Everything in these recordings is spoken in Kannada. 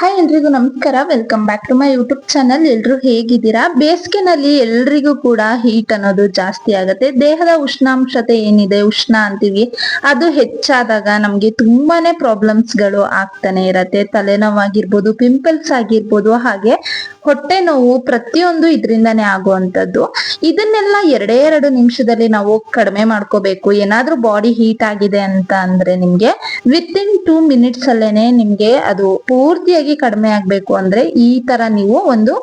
ಹಾಯ್ ಎಲ್ರಿಗೂ ನಮಸ್ಕಾರ. Welcome back to my YouTube channel ಎಲ್ರು ಹೇಗಿದ್ದೀರಾ? ಬೇಸಿಗೆನಲ್ಲಿ ಎಲ್ರಿಗೂ ಕೂಡ ಹೀಟ್ ಅನ್ನೋದು ಜಾಸ್ತಿ ಆಗುತ್ತೆ. ದೇಹದ ಉಷ್ಣಾಂಶತೆ ಏನಿದೆ, ಉಷ್ಣ ಅಂತೀವಿ, ಅದು ಹೆಚ್ಚಾದಾಗ ನಮ್ಗೆ ತುಂಬಾನೇ ಪ್ರಾಬ್ಲಮ್ಸ್ಗಳು ಆಗ್ತಾನೆ ಇರತ್ತೆ. ತಲೆನೋವಾಗಿರ್ಬೋದು ಪಿಂಪಲ್ಸ್ ಆಗಿರ್ಬೋದು, ಹಾಗೆ ಹೊಟ್ಟೆ ನೋವು ಪ್ರತಿಯೊಂದು ಇದರಿಂದಾನೇ ಆಗುವಂಥದ್ದು. ಇದನ್ನೆಲ್ಲ ಎರಡೇ ಎರಡು ನಿಮಿಷದಲ್ಲಿ ನಾವು ಕಡಿಮೆ ಮಾಡ್ಕೋಬೇಕು. ಏನಾದ್ರೂ ಬಾಡಿ ಹೀಟ್ ಆಗಿದೆ ಅಂತ ಅಂದ್ರೆ ನಿಮ್ಗೆ ವಿತ್ ಇನ್ ಟೂ ಮಿನಿಟ್ಸ್ ಅಲ್ಲೇನೆ ನಿಮ್ಗೆ ಅದು ಪೂರ್ತಿಯಾಗಿ ಕಡಿಮೆ ಆಗ್ಬೇಕು ಅಂದ್ರೆ ಈ ತರ ನೀವು ಒಂದು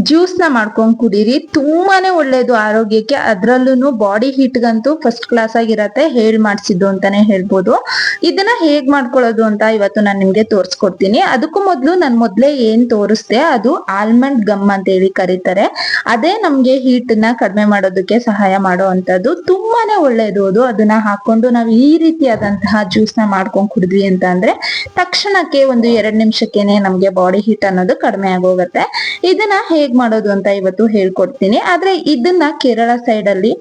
ಜ್ಯೂಸ್ನ ಮಾಡ್ಕೊಂಡ್ ಕುಡೀರಿ. ತುಂಬಾನೇ ಒಳ್ಳೇದು ಆರೋಗ್ಯಕ್ಕೆ. ಅದ್ರಲ್ಲೂ ಬಾಡಿ ಗಂತೂ ಫಸ್ಟ್ ಕ್ಲಾಸ್ ಆಗಿರತ್ತೆ. ಹೇಳ್ ಮಾಡಿಸಿದ್ದು ಅಂತಾನೆ ಹೇಳ್ಬೋದು. ಇದನ್ನ ಹೇಗ್ ಮಾಡ್ಕೊಳ್ಳೋದು ಅಂತ ಇವತ್ತು ನಾನು ನಿಮ್ಗೆ ತೋರ್ಸ್ಕೊಡ್ತೀನಿ. ಅದಕ್ಕೂ ಮೊದ್ಲು ನಾನು ಮೊದ್ಲೇ ಏನ್ ತೋರಿಸ್ದೆ, ಅದು ಆಲ್ಮಂಡ್ ಗಮ್ ಅಂತ ಹೇಳಿ ಕರೀತಾರೆ. ಅದೇ ನಮ್ಗೆ ಹೀಟ್ನ ಕಡಿಮೆ ಮಾಡೋದಕ್ಕೆ ಸಹಾಯ ಮಾಡುವಂತದ್ದು ತುಂಬಾನೇ ಒಳ್ಳೇದು ಅದು. ಅದನ್ನ ಹಾಕೊಂಡು ನಾವು ಈ ರೀತಿಯಾದಂತಹ ಜ್ಯೂಸ್ನ ಮಾಡ್ಕೊಂಡ್ ಕುಡಿದ್ವಿ ಅಂತ ಅಂದ್ರೆ ತಕ್ಷಣಕ್ಕೆ ಒಂದು ಎರಡ್ ನಿಮಿಷಕ್ಕೆನೆ ನಮ್ಗೆ ಬಾಡಿ ಹೀಟ್ ಅನ್ನೋದು ಕಡಿಮೆ ಆಗೋಗತ್ತೆ. ಇದನ್ನ ಹೇಗ್ ಮಾಡೋದು ಅಂತ ಇವತ್ತು ಹೇಳ್ಕೊಡ್ತೀನಿ. ಆದ್ರೆ ಇದನ್ನ ಕೇರಳ ಸೈಡ್ ಅಲ್ಲಿ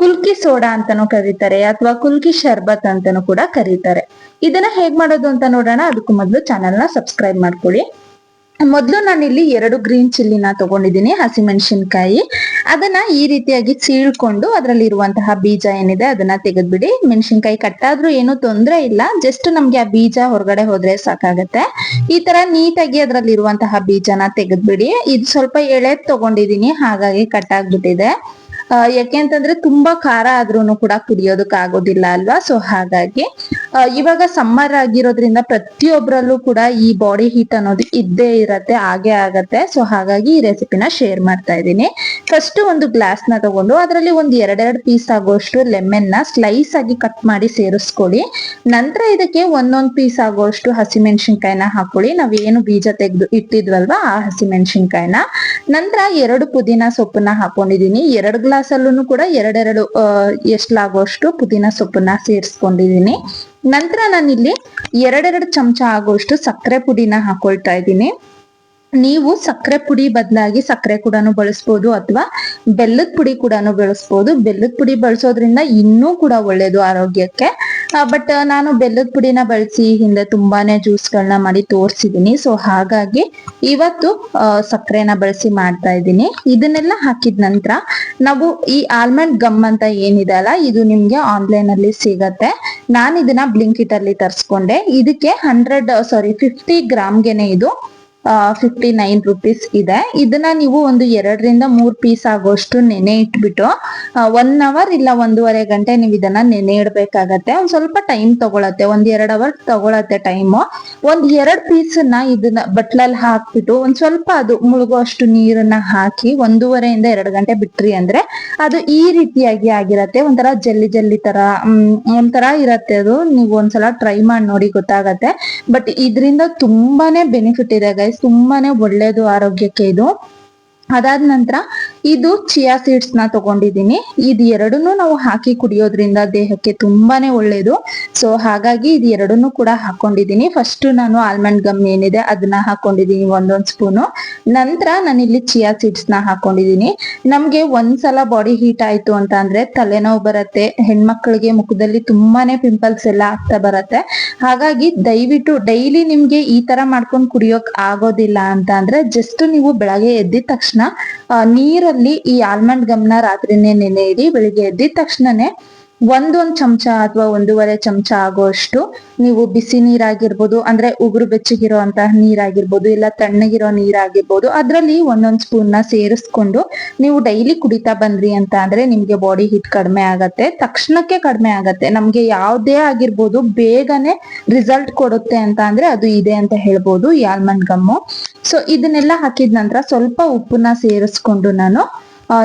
ಕುಲ್ಕಿ ಸೋಡಾ ಅಂತಾನು ಕರೀತಾರೆ, ಅಥವಾ ಕುಲ್ಕಿ ಶರ್ಬತ್ ಅಂತಾನು ಕೂಡ ಕರೀತಾರೆ. ಇದನ್ನ ಹೇಗ್ ಮಾಡೋದು ಅಂತ ನೋಡೋಣ. ಅದಕ್ಕೂ ಮೊದಲು ಚಾನೆಲ್ನ ಸಬ್ಸ್ಕ್ರೈಬ್ ಮಾಡ್ಕೊಳ್ಳಿ. ಮೊದಲು ಇಲ್ಲಿ ಎರಡು ಗ್ರೀನ್ ಚಿಲ್ಲಿನ ತಗೊಂಡಿದ್ದೀನಿ, ಹಸಿಮೆಣಸಿನ್ಕಾಯಿ. ಅದನ್ನ ಈ ರೀತಿಯಾಗಿ ಸೀಳ್ಕೊಂಡು ಅದರಲ್ಲಿ ಇರುವಂತಹ ಬೀಜ ಏನಿದೆ ಅದನ್ನ ತೆಗೆದ್ಬಿಡಿ. ಮೆಣಸಿನ್ಕಾಯಿ ಕಟ್ಟಾದ್ರೂ ಏನು ತೊಂದ್ರೆ ಇಲ್ಲ ಜಸ್ಟ್ ನಮ್ಗೆ ಆ ಬೀಜ ಹೊರಗಡೆ ಹೋದ್ರೆ ಸಾಕಾಗತ್ತೆ. ಈ ತರ ನೀಟಾಗಿ ಅದರಲ್ಲಿ ಇರುವಂತಹ ಬೀಜನ ತೆಗೆದ್ಬಿಡಿ. ಇದು ಸ್ವಲ್ಪ ಎಳೆ ತಗೊಂಡಿದೀನಿ, ಹಾಗಾಗಿ ಕಟ್ ಆಗ್ಬಿಟ್ಟಿದೆ. ಯಾಕೆ ಅಂತಂದ್ರೆ ತುಂಬಾ ಖಾರ ಆದ್ರೂನು ಕೂಡ ಕುಡಿಯೋದಕ್ಕೆ ಆಗೋದಿಲ್ಲ ಅಲ್ವಾ? ಸೊ ಹಾಗಾಗಿ ಇವಾಗ ಸಮ್ಮರ್ ಆಗಿರೋದ್ರಿಂದ ಪ್ರತಿಯೊಬ್ಬರಲ್ಲೂ ಕೂಡ ಈ ಬಾಡಿ ಹೀಟ್ ಅನ್ನೋದು ಇದ್ದೇ ಇರತ್ತೆ, ಹಾಗೆ ಆಗತ್ತೆ. ಸೊ ಹಾಗಾಗಿ ಈ ರೆಸಿಪಿನ ಶೇರ್ ಮಾಡ್ತಾ ಇದ್ದೀನಿ. ಫಸ್ಟ್ ಒಂದು ಗ್ಲಾಸ್ನ ತಗೊಂಡು, ಅದರಲ್ಲಿ ಒಂದು ಎರಡೆರಡು ಪೀಸ್ ಆಗುವಷ್ಟು ಲೆಮನ್ನ ಸ್ಲೈಸ್ ಆಗಿ ಕಟ್ ಮಾಡಿ ಸೇರಿಸ್ಕೊಳ್ಳಿ. ನಂತರ ಇದಕ್ಕೆ ಒಂದೊಂದ್ ಪೀಸ್ ಆಗುವಷ್ಟು ಹಸಿಮೆಣಸಿನ್ಕಾಯಿನ ಹಾಕೊಳ್ಳಿ. ನಾವ್ ಏನು ಬೀಜ ತೆಗೆದು ಇಟ್ಟಿದ್ವಲ್ವಾ, ಆ ಹಸಿಮೆಣಸಿನ್ಕಾಯಿನ. ನಂತರ ಎರಡು ಪುದೀನ ಸೊಪ್ಪನ್ನ ಹಾಕೊಂಡಿದೀನಿ ಎರಡು ಗ್ಲಾಸ್ ಅಲ್ಲೂ ಕೂಡ ಎರಡೆರಡು ಎಷ್ಟಾಗುವಷ್ಟು ಪುದೀನ ಸೊಪ್ಪನ್ನ ಸೇರಿಸ್ಕೊಂಡಿದ್ದೀನಿ. ನಂತರ ನಾನಿಲ್ಲಿ ಎರಡೆರಡು ಚಮಚ ಆಗುವಷ್ಟು ಸಕ್ಕರೆ ಪುಡಿನ ಹಾಕೊಳ್ತಾ ಇದ್ದೀನಿ. ನೀವು ಸಕ್ಕರೆ ಪುಡಿ ಬದಲಾಗಿ ಸಕ್ಕರೆ ಕೂಡ ಬಳಸ್ಬೋದು ಅಥವಾ ಬೆಲ್ಲದ ಪುಡಿ ಕೂಡ ಬಳಸ್ಬೋದು. ಬೆಲ್ಲದ ಪುಡಿ ಬಳಸೋದ್ರಿಂದ ಇನ್ನೂ ಕೂಡ ಒಳ್ಳೇದು ಆರೋಗ್ಯಕ್ಕೆ. ಬಟ್ ನಾನು ಬೆಲ್ಲದ ಪುಡಿನ ಬಳಸಿ ಹಿಂದೆ ತುಂಬಾನೇ ಜ್ಯೂಸ್ಗಳನ್ನ ಮಾಡಿ ತೋರಿಸಿದೀನಿ. ಸೊ ಹಾಗಾಗಿ ಇವತ್ತು ಸಕ್ಕರೆನ ಬಳಸಿ ಮಾಡ್ತಾ ಇದ್ದೀನಿ. ಇದನ್ನೆಲ್ಲ ಹಾಕಿದ ನಂತರ ನಾವು ಈ ಆಲ್ಮಂಡ್ ಗಮ್ ಅಂತ ಏನಿದೆ ಅಲ್ಲ ಇದು ನಿಮ್ಗೆ ಆನ್ಲೈನ್ ಅಲ್ಲಿ ಸಿಗತ್ತೆ. ನಾನು ಇದನ್ನ ಬ್ಲಿಂಕಿಟ್ ಅಲ್ಲಿ ತರಿಸ್ಕೊಂಡೆ. ಇದಕ್ಕೆ ಹಂಡ್ರೆಡ್ ಸಾರಿ ಫಿಫ್ಟಿ ಗ್ರಾಮ್ಗೆನೆ ಇದು. ಫಿಫ್ಟಿ ನೈನ್ ರುಪೀಸ್ ಇದೆ. ಇದನ್ನ ನೀವು ಒಂದು ಎರಡರಿಂದ ಮೂರ್ ಪೀಸ್ ಆಗೋಷ್ಟು ನೆನೆ ಇಟ್ಬಿಟ್ಟು ಒನ್ ಅವರ್ ಇಲ್ಲ ಒಂದೂವರೆ ಗಂಟೆ ನೀವು ಇದನ್ನ ನೆನೆ ಇಡ್ಬೇಕಾಗತ್ತೆ. ಒಂದ್ ಸ್ವಲ್ಪ ಟೈಮ್ ತಗೊಳತ್ತೆ. ಒಂದ್ ಎರಡ್ ಅವರ್ ತಗೊಳತ್ತೆ ಟೈಮ್ ಒಂದ್ ಎರಡ್ ಪೀಸನ್ನ ಇದನ್ನ ಬಟ್ಲಲ್ಲಿ ಹಾಕ್ಬಿಟ್ಟು, ಒಂದ್ ಸ್ವಲ್ಪ ಅದು ಮುಳುಗುವಷ್ಟು ನೀರನ್ನ ಹಾಕಿ, ಒಂದೂವರೆಯಿಂದ ಎರಡು ಗಂಟೆ ಬಿಟ್ರಿ ಅಂದ್ರೆ ಅದು ಈ ರೀತಿಯಾಗಿ ಆಗಿರತ್ತೆ. ಒಂಥರ ಜಲ್ಲಿ ಜಲ್ಲಿ ತರ ಒಂಥರ ಇರತ್ತೆ ಅದು. ನೀವು ಒಂದ್ಸಲ ಟ್ರೈ ಮಾಡಿ ನೋಡಿ ಗೊತ್ತಾಗತ್ತೆ. ಬಟ್ ಇದರಿಂದ ತುಂಬಾನೇ ಬೆನಿಫಿಟ್ ಇದೆ ತುಂಬಾನೇ ಒಳ್ಳೇದು ಆರೋಗ್ಯಕ್ಕೆ ಇದು. ಅದಾದ ನಂತರ ಇದು ಚಿಯಾ ಸೀಡ್ಸ್ನ ತಗೊಂಡಿದ್ದೀನಿ. ಇದು ಎರಡನ್ನೂ ನಾವು ಹಾಕಿ ಕುಡಿಯೋದ್ರಿಂದ ದೇಹಕ್ಕೆ ತುಂಬಾನೇ ಒಳ್ಳೇದು. ಸೊ ಹಾಗಾಗಿ ಇದು ಎರಡನ್ನೂ ಕೂಡ ಹಾಕೊಂಡಿದ್ದೀನಿ. ಫಸ್ಟ್ ನಾನು ಆಲ್ಮಂಡ್ ಗಮ್ ಏನಿದೆ ಅದನ್ನ ಹಾಕೊಂಡಿದ್ದೀನಿ ಒಂದೊಂದ್ ಸ್ಪೂನು ನಂತರ ನಾನು ಇಲ್ಲಿ ಚಿಯಾ ಸೀಡ್ಸ್ನ ಹಾಕೊಂಡಿದೀನಿ. ನಮ್ಗೆ ಒಂದ್ಸಲ ಬಾಡಿ ಹೀಟ್ ಆಯ್ತು ಅಂತ ಅಂದ್ರೆ ತಲೆನೋವು ಬರುತ್ತೆ, ಹೆಣ್ಮಕ್ಳಿಗೆ ಮುಖದಲ್ಲಿ ತುಂಬಾನೇ ಪಿಂಪಲ್ಸ್ ಎಲ್ಲ ಆಗ್ತಾ ಬರತ್ತೆ. ಹಾಗಾಗಿ ದಯವಿಟ್ಟು ಡೈಲಿ ನಿಮ್ಗೆ ಈ ತರ ಮಾಡ್ಕೊಂಡು ಕುಡಿಯೋಕ್ ಆಗೋದಿಲ್ಲ ಅಂತ ಅಂದ್ರೆ ಜಸ್ಟ್ ನೀವು ಬೆಳಗ್ಗೆ ಎದ್ದಿದ ತಕ್ಷಣ ನೀರಲ್ಲಿ ಈ ಆಲ್ಮಂಡ್ ಗಮ್ನ ರಾತ್ರಿನೇ ನೆನೆ ಇಡಿ ಬೆಳಿಗ್ಗೆ ಎದ್ದಿದ ತಕ್ಷಣನೇ ಒಂದೊಂದ್ ಚಮಚ ಅಥವಾ ಒಂದೂವರೆ ಚಮಚ ಆಗುವಷ್ಟು ನೀವು ಬಿಸಿ ನೀರಾಗಿರ್ಬೋದು, ಅಂದ್ರೆ ಉಗುರು ಬೆಚ್ಚಗಿರೋ ಅಂತಹ ನೀರಾಗಿರ್ಬೋದು, ಇಲ್ಲ ತಣ್ಣಗಿರೋ ನೀರಾಗಿರ್ಬೋದು, ಅದ್ರಲ್ಲಿ ಒಂದೊಂದ್ ಸ್ಪೂನ್ನ ಸೇರಿಸ್ಕೊಂಡು ನೀವು ಡೈಲಿ ಕುಡಿತಾ ಬಂದ್ರಿ ಅಂತ ಅಂದ್ರೆ ನಿಮ್ಗೆ ಬಾಡಿ ಹೀಟ್ ಕಡಿಮೆ ಆಗತ್ತೆ. ತಕ್ಷಣಕ್ಕೆ ಕಡಿಮೆ ಆಗತ್ತೆ. ನಮ್ಗೆ ಯಾವ್ದೇ ಆಗಿರ್ಬೋದು, ಬೇಗನೆ ರಿಸಲ್ಟ್ ಕೊಡುತ್ತೆ ಅಂತ ಅಂದ್ರೆ ಅದು ಇದೆ ಅಂತ ಹೇಳ್ಬೋದು, ಯಾಲ್ಮನ್ ಗಮ್ಮು. ಸೊ ಇದನ್ನೆಲ್ಲ ಹಾಕಿದ ನಂತರ ಸ್ವಲ್ಪ ಉಪ್ಪನ್ನ ಸೇರಿಸ್ಕೊಂಡು ನಾನು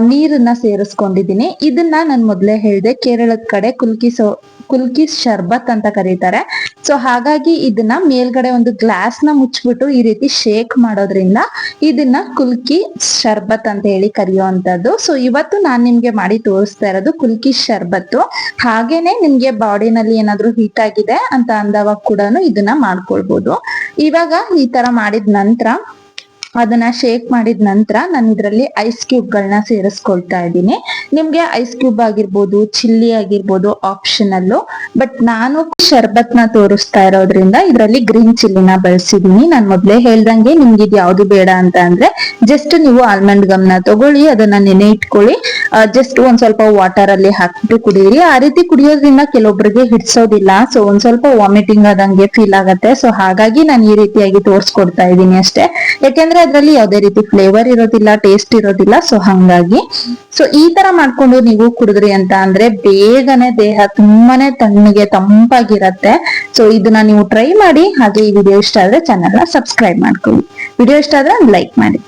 ನೀರನ್ನ ಸೇರಿಸ್ಕೊಂಡಿದೀನಿ ಇದನ್ನ ನಾನು ಮೊದ್ಲೇ ಹೇಳಿದೆ, ಕೇರಳದ ಕಡೆ ಕುಲ್ಕಿ ಸೊ, ಕುಲ್ಕಿ ಶರ್ಬತ್ ಅಂತ ಕರೀತಾರೆ. ಸೊ ಹಾಗಾಗಿ ಇದನ್ನ ಮೇಲ್ಗಡೆ ಒಂದು ಗ್ಲಾಸ್ನ ಮುಚ್ಚಿಬಿಟ್ಟು ಈ ರೀತಿ ಶೇಕ್ ಮಾಡೋದ್ರಿಂದ ಇದನ್ನ ಕುಲ್ಕಿ ಶರ್ಬತ್ ಅಂತ ಹೇಳಿ ಕರೆಯುವಂತದ್ದು ಸೊ ಇವತ್ತು ನಾನ್ ನಿಮ್ಗೆ ಮಾಡಿ ತೋರಿಸ್ತಾ ಇರೋದು ಕುಲ್ಕಿ ಶರ್ಬತ್ತು. ಹಾಗೇನೆ ನಿಮ್ಗೆ ಬಾಡಿನಲ್ಲಿ ಏನಾದ್ರು ಹೀಟ್ ಆಗಿದೆ ಅಂತ ಅಂದವಾಗ ಕೂಡ ಇದನ್ನ ಮಾಡ್ಕೊಳ್ಬಹುದು ಇವಾಗ ಈ ತರ ಮಾಡಿದ ನಂತರ ಅದನ್ನ ಶೇಕ್ ಮಾಡಿದ ನಂತರ ನಾನು ಇದರಲ್ಲಿ ಐಸ್ ಕ್ಯೂಬ್ ಗಳನ್ನ ಸೇರಿಸ್ಕೊಳ್ತಾ ಇದ್ದೀನಿ. ನಿಮ್ಗೆ ಐಸ್ ಕ್ಯೂಬ್ ಆಗಿರ್ಬೋದು ಚಿಲ್ಲಿ ಆಗಿರ್ಬೋದು ಆಪ್ಷನಲ್ಲು ಬಟ್ ನಾನು ಶರ್ಬತ್ನ ತೋರಿಸ್ತಾ ಇರೋದ್ರಿಂದ ಇದರಲ್ಲಿ ಗ್ರೀನ್ ಚಿಲ್ಲಿನ ಬಳಸಿದೀನಿ. ನಾನು ಮೊದಲೇ ಹೇಳ್ದಂಗೆ ನಿಮ್ಗೆ ಇದು ಯಾವ್ದು ಬೇಡ ಅಂತ ಅಂದ್ರೆ ಜಸ್ಟ್ ನೀವು ಆಲ್ಮಂಡ್ ಗಮ್ನ ತಗೊಳ್ಳಿ, ಅದನ್ನ ನೆನೆ ಇಟ್ಕೊಳ್ಳಿ ಜಸ್ಟ್ ಒಂದ್ ಸ್ವಲ್ಪ ವಾಟರ್ ಅಲ್ಲಿ ಹಾಕ್ಬಿಟ್ಟು ಕುಡಿಯಿರಿ. ಆ ರೀತಿ ಕುಡಿಯೋದ್ರಿಂದ ಕೆಲವೊಬ್ಬರಿಗೆ ಹಿಡ್ಸೋದಿಲ್ಲ. ಸೊ ಒಂದ್ ಸ್ವಲ್ಪ ವಾಮಿಟಿಂಗ್ ಆದಂಗೆ ಫೀಲ್ ಆಗತ್ತೆ. ಸೊ ಹಾಗಾಗಿ ನಾನು ಈ ರೀತಿಯಾಗಿ ತೋರಿಸ್ಕೊಡ್ತಾ ಇದ್ದೀನಿ ಅಷ್ಟೇ. ಯಾಕೆಂದ್ರೆ ಅದ್ರಲ್ಲಿ ಯಾವ್ದೇ ರೀತಿ ಫ್ಲೇವರ್ ಇರೋದಿಲ್ಲ ಟೇಸ್ಟ್ ಇರೋದಿಲ್ಲ. ಸೊ ಹಂಗಾಗಿ ಸೊ ಈ ತರ ಮಾಡ್ಕೊಂಡು ನೀವು ಕುಡಿದ್ರಿ ಅಂತ ಅಂದ್ರೆ ಬೇಗನೆ ದೇಹ ತುಂಬಾನೇ ತಣ್ಣಗೆ ತಂಪಾಗಿರತ್ತೆ. ಸೊ ಇದನ್ನ ನೀವು ಟ್ರೈ ಮಾಡಿ, ಹಾಗೆ ಈ ವಿಡಿಯೋ ಇಷ್ಟ ಆದ್ರೆ ಚಾನಲ್ ಸಬ್ಸ್ಕ್ರೈಬ್ ಮಾಡ್ಕೊಳ್ಳಿ. ವಿಡಿಯೋ ಇಷ್ಟ ಆದ್ರೆ ಲೈಕ್ ಮಾಡಿ.